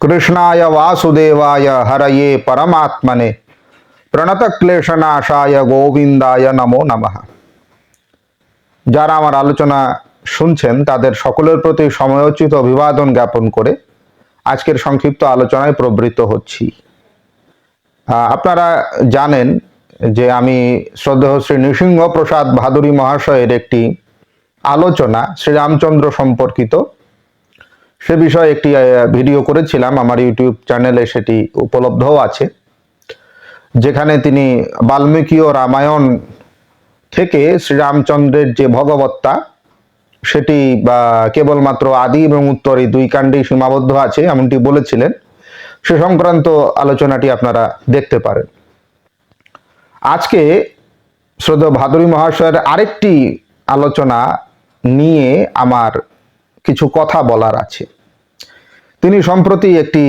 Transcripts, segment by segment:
কৃষ্ণায় বাসুদেবায় হরয়ে পরমাত্মনে প্রণত ক্লেশনাশায় গোবিন্দায় নমো নমঃ। যারা আমার আলোচনা শুনছেন, তাদের সকলের প্রতি সময়োচিত অভিবাদন জ্ঞাপন করে আজকের সংক্ষিপ্ত আলোচনায় প্রবৃত্ত হচ্ছি। আপনারা জানেন যে আমি শ্রদ্ধেয় শ্রী নৃসিংহ প্রসাদ ভাদুরী মহাশয়ের একটি আলোচনা শ্রীরামচন্দ্র সম্পর্কিত। সে বিষয়ে একটি ভিডিও করেছিলাম। আমার ইউটিউব চ্যানেলে সেটি উপলব্ধও আছে, যেখানে তিনি বাল্মীকি ও রামায়ণ থেকে শ্রীরামচন্দ্রের যে ভগবত্তা, সেটি, বা, কেবলমাত্র আদি এবং উত্তর এই দুই কাণ্ডেই সীমাবদ্ধ আছে, এমনটি বলেছিলেন। সে সংক্রান্ত আলোচনাটি আপনারা দেখতে পারেন। আজকে শ্রদ্ধেয় ভাদুরী মহাশয়ের আরেকটি আলোচনা নিয়ে আমার কিছু কথা বলার আছে। তিনি সম্প্রতি একটি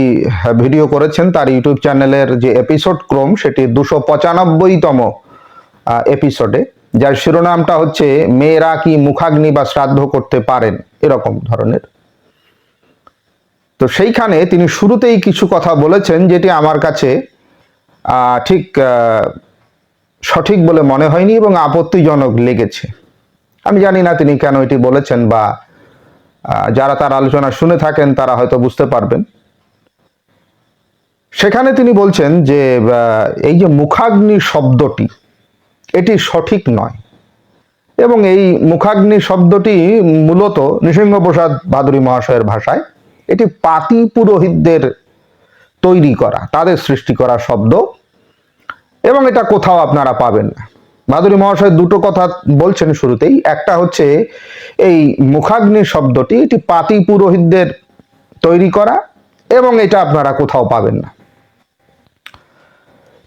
ভিডিও করেছেন। তার ইউটিউব চ্যানেলের যে এপিসোড ক্রম সেটি দুশো পঁচানব্বইতম এপিসোডে যার শিরোনামটা হচ্ছে, মেয়েরা কি মুখাগ্নি বা শ্রাদ্ধ করতে পারেন? এরকম ধরনের। তো সেইখানে তিনি শুরুতেই কিছু কথা বলেছেন, যেটি আমার কাছে ঠিক সঠিক বলে মনে হয়নি এবং আপত্তিজনক লেগেছে। আমি জানি না তিনি কেন এটি বলেছেন বা যারা তার আলোচনা শুনে থাকেন, তারা হয়তো বুঝতে পারবেন। সেখানে তিনি বলছেন যে এই যে মুখাগ্নি শব্দটি, এটি সঠিক নয়। এবং এই মুখাগ্নি শব্দটি মূলত নৃসিংহপ্রসাদ ভাদুরী মহাশয়ের ভাষায় এটি পাতি পুরোহিতদের তৈরি করা, তাদের সৃষ্টি করা শব্দ। এবং এটা কোথাও আপনারা পাবেন না। ভাদুরী মহাশয় দুটো কথা বলছেন শুরুতেই। একটা হচ্ছে, এই মুখাগ্নি শব্দটি, এটি পাতি পুরোহিতদের তৈরি করা এবং এটা আপনারা কোথাও পাবেন না।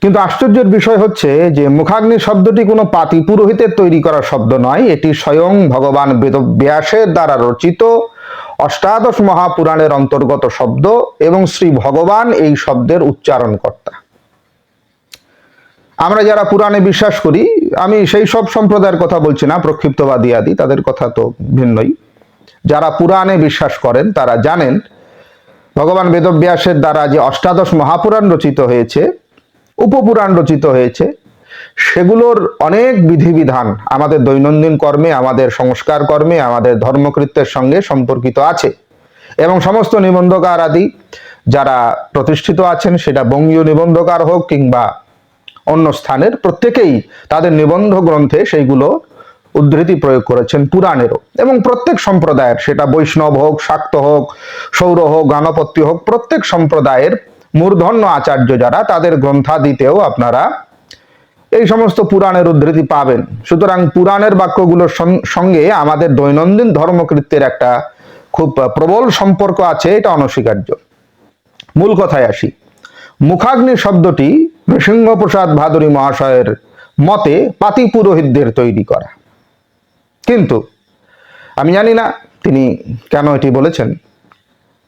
কিন্তু আশ্চর্যের বিষয় হচ্ছে যে মুখাগ্নি শব্দটি কোনো পাতি পুরোহিতের তৈরি করা শব্দ নয়, এটি স্বয়ং ভগবান বেদ ব্যাসের দ্বারা রচিত অষ্টাদশ মহাপুরাণের অন্তর্গত শব্দ এবং শ্রী ভগবান এই শব্দের উচ্চারণকর্তা। আমরা যারা পুরাণে বিশ্বাস করি আমি সেই সব সম্প্রদায়ের কথা বলছি না, প্রক্ষিপ্তবাদী আদি, তাদের কথা তো ভিন্নই। যারা পুরাণে বিশ্বাস করেন, তারা জানেন, ভগবান বেদব্যাসের দ্বারা যে অষ্টাদশ মহাপুরাণ রচিত হয়েছে, উপপুরাণ রচিত হয়েছে, সেগুলোর অনেক বিধিবিধান আমাদের দৈনন্দিন কর্মে, আমাদের সংস্কার কর্মে, আমাদের ধর্মকৃত্যের সঙ্গে সম্পর্কিত আছে। এবং সমস্ত নিবন্ধকার আদি যারা প্রতিষ্ঠিত আছেন, সেটা বঙ্গীয় নিবন্ধকার হোক কিংবা অন্য স্থানের প্রত্যেকেই তাদের নিবন্ধ গ্রন্থে সেইগুলো উদ্ধৃতি প্রয়োগ করেছেন পুরাণেরও। এবং প্রত্যেক সম্প্রদায়ের, সেটা বৈষ্ণব হোক, শাক্ত হোক, সৌর হোক গানপত্য হোক, প্রত্যেক সম্প্রদায়ের মূর্ধন্য আচার্য যারা, তাদের গ্রন্থাদিতেও আপনারা এই সমস্ত পুরাণের উদ্ধৃতি পাবেন। সুতরাং পুরাণের বাক্যগুলোর সঙ্গে আমাদের দৈনন্দিন ধর্মকৃত্যের একটা খুব প্রবল সম্পর্ক আছে, এটা অনস্বীকার্য। মূল কথায় আসি। মুখাগ্নি শব্দটি নৃসিংহপ্রসাদ ভাদুরী মহাশয়ের মতে পাতি পুরোহিতদের তৈরি করা। কিন্তু আমি জানি না তিনি কেন এটি বলেছেন।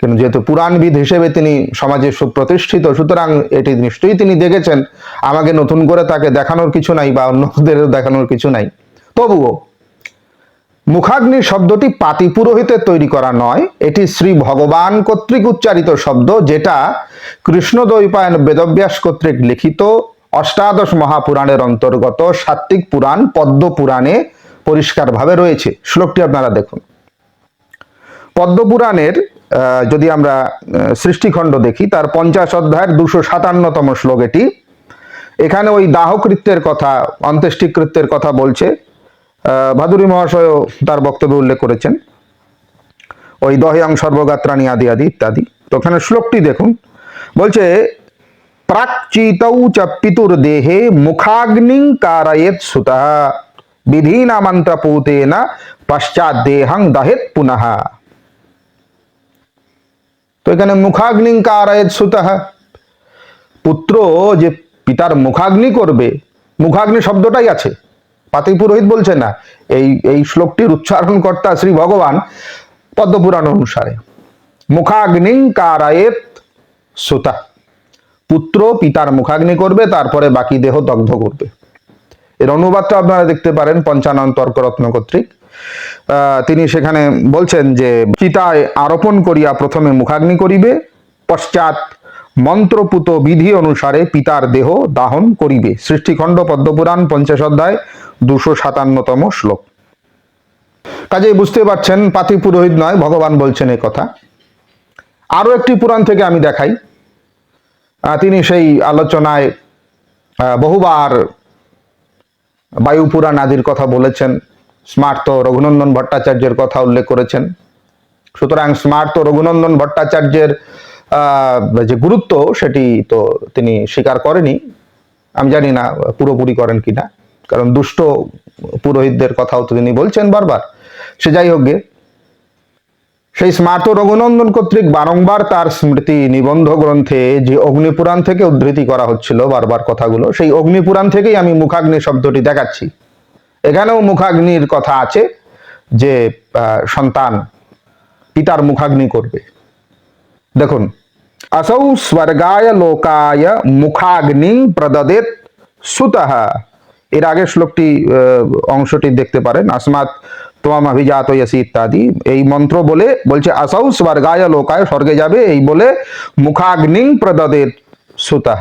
কিন্তু যেহেতু পুরাণবিদ হিসেবে তিনি সমাজে সুপ্রতিষ্ঠিত, সুতরাং এটি নিশ্চয়ই তিনি দেখেছেন। আমাকে নতুন করে তাকে দেখানোর কিছু নাই বা অন্যদের দেখানোর কিছু নাই। তবুও মুখাগ্নি শব্দটি পাতি পুরোহিতের তৈরি করা নয়। এটি শ্রী ভগবান কর্তৃক উচ্চারিত শব্দ, যেটা কৃষ্ণদ্বৈপায়ন বেদব্যাস কর্তৃক লিখিত। অষ্টাদশ মহাপুরাণের অন্তর্গত সাত্বিক পুরাণ, পদ্ম পুরাণে পরিষ্কারভাবে রয়েছে। শ্লোকটি আপনারা দেখুন। পদ্মপুরাণের যদি আমরা সৃষ্টিখণ্ড দেখি, তার পঞ্চাশ অধ্যায়ের দুশো সাতান্নতম শ্লোক এটি। এখানে ওই দাহকৃত্যের কথা, অন্ত্যেষ্টিকৃত্যের কথা বলছে। ভাদুরী মহাশয়ও তার বক্তব্যে উল্লেখ করেছেন। ওই দহয়াং সর্বগাত্রাণী আদি আদি ইত্যাদি। তো ওখানে শ্লোকটি দেখুন, বলছে, প্রাকচিতৌ চ পিতুর দেহে মুখাগ্নিং কারয়েত সুতঃ বিধীনামন্ত্রপূতেন পশ্চাৎ দেহং দহেত পুনঃ। তো এখানে মুখাগ্নিং কারয়েত সুতঃ। পুত্র যে পিতার মুখাগ্নি করবে, মুখাগ্নি শব্দটাই আছে। পাতি পুরোহিত বলছে না, এই এই শ্লোকটির উচ্চারণ কর্তা শ্রী ভগবান পদ্মপুরাণ অনুসারে। মুখাগ্নিং কারায়েত সুতা, পুত্র পিতার মুখাগ্নি করবে, তারপরে বাকি দেহ দগ্ধ করবে। এর অনুবাদটা আপনারা দেখতে পারেন পঞ্চানন তর্করত্ন কর্তৃক। তিনি সেখানে বলছেন যে চিতায় আরোপণ করিয়া প্রথমে মুখাগ্নি করিবে, পশ্চাৎ মন্ত্রপুত বিধি অনুসারে পিতার দেহ দাহন করিবে। সৃষ্টিখণ্ড পদ্মপুরাণ, পঞ্চাশ অধ্যায়, দুশো সাতান্নতম শ্লোক। কাজেই বুঝতে পারছেন, পাতি পুরোহিত নয়, ভগবান বলছেন এই কথা। আরও একটি পুরাণ থেকে আমি দেখাই। তিনি সেই আলোচনায় বহুবার বায়ু পুরাণ আদির কথা বলেছেন, স্মার্ত রঘুনন্দন ভট্টাচার্যের কথা উল্লেখ করেছেন। সুতরাং স্মার্ত রঘুনন্দন ভট্টাচার্যের যে গুরুত্ব সেটি তো তিনি স্বীকার করেনি। আমি জানি না পুরোপুরি করেন কিনা, কারণ দুষ্ট পুরোহিতদের কথাও তো তিনি বলছেন বারবার। সে যাই হোক গে। সেই স্মার্ত রঘুনন্দন কর্তৃক বারংবার তার স্মৃতি নিবন্ধ গ্রন্থে যে অগ্নিপুরাণ থেকে উদ্ধৃতি করা হচ্ছিল বারবার কথাগুলো, সেই অগ্নিপুরাণ থেকেই আমি মুখাগ্নি শব্দটি দেখাচ্ছি। এখানেও মুখাগ্নির কথা আছে যে সন্তান পিতার মুখাগ্নি করবে। দেখুন, আসৌ স্বর্গায় লোকায় মুখাগ্নি প্রদদেত সুতঃ। এর আগের শ্লোকটি অংশটি দেখতে পারেন আসমাত তোমাম অভিজাত ইয়সি ইত্যাদি। এই মন্ত্র বলে, বলছে, আসৌ স্বর্গায় লোকায় স্বর্গে যাবে, এই বলে, মুখাগ্নি প্রদদেত সুতঃ।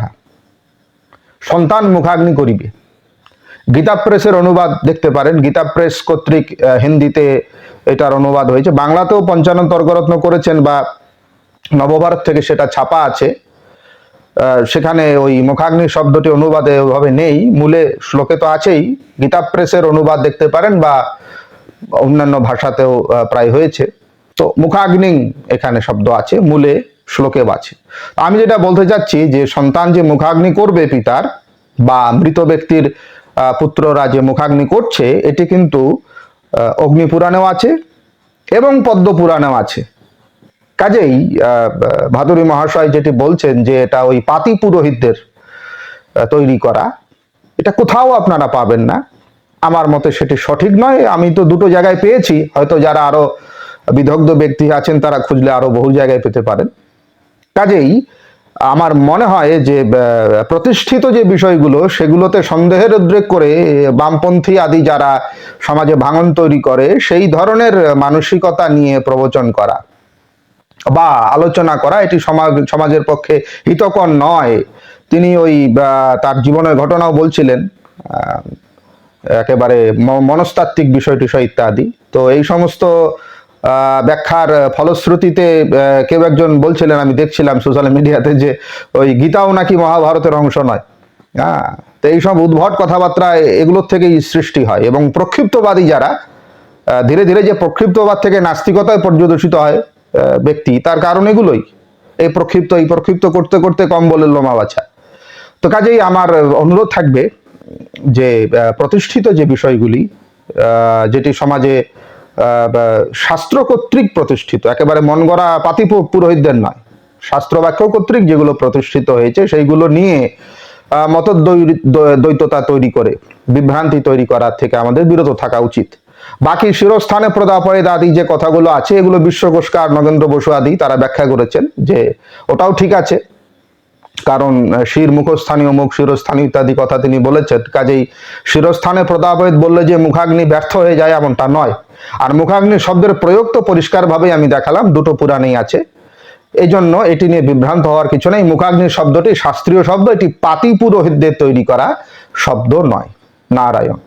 সন্তান মুখাগ্নি করিবে। গীতা প্রেসের অনুবাদ দেখতে পারেন, গীতা প্রেস কর্তৃক হিন্দিতে এটার অনুবাদ হয়েছে। বাংলাতেও পঞ্চানন তর্করত্ন করেছেন বা নবভারত থেকে সেটা ছাপা আছে। সেখানে ওই মুখাগ্নি শব্দটি অনুবাদে ওভাবে নেই। মূলে শ্লোকে তো আছেই। গীতা প্রেসের অনুবাদ দেখতে পারেন বা অন্যান্য ভাষাতেও প্রায় হয়েছে। তো মুখাগ্নি এখানে শব্দ আছে, মূলে শ্লোকে আছে। আমি যেটা বলতে চাচ্ছি যে সন্তান যে মুখাগ্নি করবে পিতার বা মৃত ব্যক্তির পুত্ররা যে মুখাগ্নি করছে, এটি কিন্তু অগ্নিপুরাণেও আছে এবং পদ্মপুরাণেও আছে। কাজেই ভাদুরী মহাশয় যেটি বলছেন যে এটা ওই পাতি পুরোহিতদের তৈরি করা, এটা কোথাও আপনারা পাবেন না। আমার মতে সেটি সঠিক নয়। আমি তো দুটো জায়গায় পেয়েছি। হয়তো যারা আরও বিদগ্ধ ব্যক্তি আছেন, তারা খুঁজলে আরও বহু জায়গায় পেতে পারেন। কাজেই, আমার মনে হয় যে প্রতিষ্ঠিত যে বিষয়গুলো, সেগুলোতে সন্দেহের উদ্রেক করে বামপন্থী আদি যারা সমাজে ভাঙন তৈরি করে, সেই ধরনের মানসিকতা নিয়ে প্রবচন করা। বা আলোচনা করা, এটি সমাজ, সমাজের পক্ষে হিতকর নয়। তিনি ওই তার জীবনের ঘটনাও বলছিলেন একেবারে মনস্তাত্ত্বিক বিষয় টিষয় ইত্যাদি। তো এই সমস্ত ব্যাখ্যার ফলশ্রুতিতে কেউ একজন বলছিলেন, আমি দেখছিলাম সোশ্যাল মিডিয়াতে যে ওই গীতাও নাকি মহাভারতের অংশ নয়। হ্যাঁ তো এইসব উদ্ভট কথাবার্তা এগুলোর থেকেই সৃষ্টি হয় এবং প্রক্ষিপ্তবাদী যারা ধীরে ধীরে যে প্রক্ষিপ্তবাদ থেকে নাস্তিকতায় পর্যদসিত হয় ব্যক্তি। তার কারণ এগুলোই। এই প্রক্ষিপ্ত এই প্রক্ষিপ্ত করতে করতে কম বলে লোমা বাছা। তো কাজেই আমার অনুরোধ থাকবে যে প্রতিষ্ঠিত যে বিষয়গুলি যেটি সমাজে শাস্ত্র কর্তৃক প্রতিষ্ঠিত, একেবারে মন গড়া পাতি পুরোহিতদের নয়। শাস্ত্র বাক্য কর্তৃক যেগুলো প্রতিষ্ঠিত হয়েছে, সেইগুলো নিয়ে মতদ্বৈ- দ্বৈততা তৈরি করে, বিভ্রান্তি তৈরি করার থেকে আমাদের বিরত থাকা উচিত। বাকি শিরস্থানে প্রদাপয়েদ আদি যে কথাগুলো আছে, এগুলো বিশ্বকোষকার নগেন্দ্র বসু আদি তারা ব্যাখ্যা করেছেন যে ওটাও ঠিক আছে। কারণ শির মুখস্থানীয় মুখ শিরস্থানীয় ইত্যাদি কথা তিনি বলেছেন। কাজেই শিরস্থানে প্রতাপেদ বললে যে মুখাগ্নি ব্যর্থ হয়ে যায় এমনটা নয়। আর মুখাগ্নি শব্দের প্রয়োগ তো পরিষ্কারভাবেই আমি দেখালাম, দুটো পুরাণেই আছে। এই জন্য এটি নিয়ে বিভ্রান্ত হওয়ার কিছু নেই। মুখাগ্নি শব্দটি শাস্ত্রীয় শব্দ, এটি পাতি পুরোহিতদের তৈরি করা শব্দ নয়। নারায়ণ।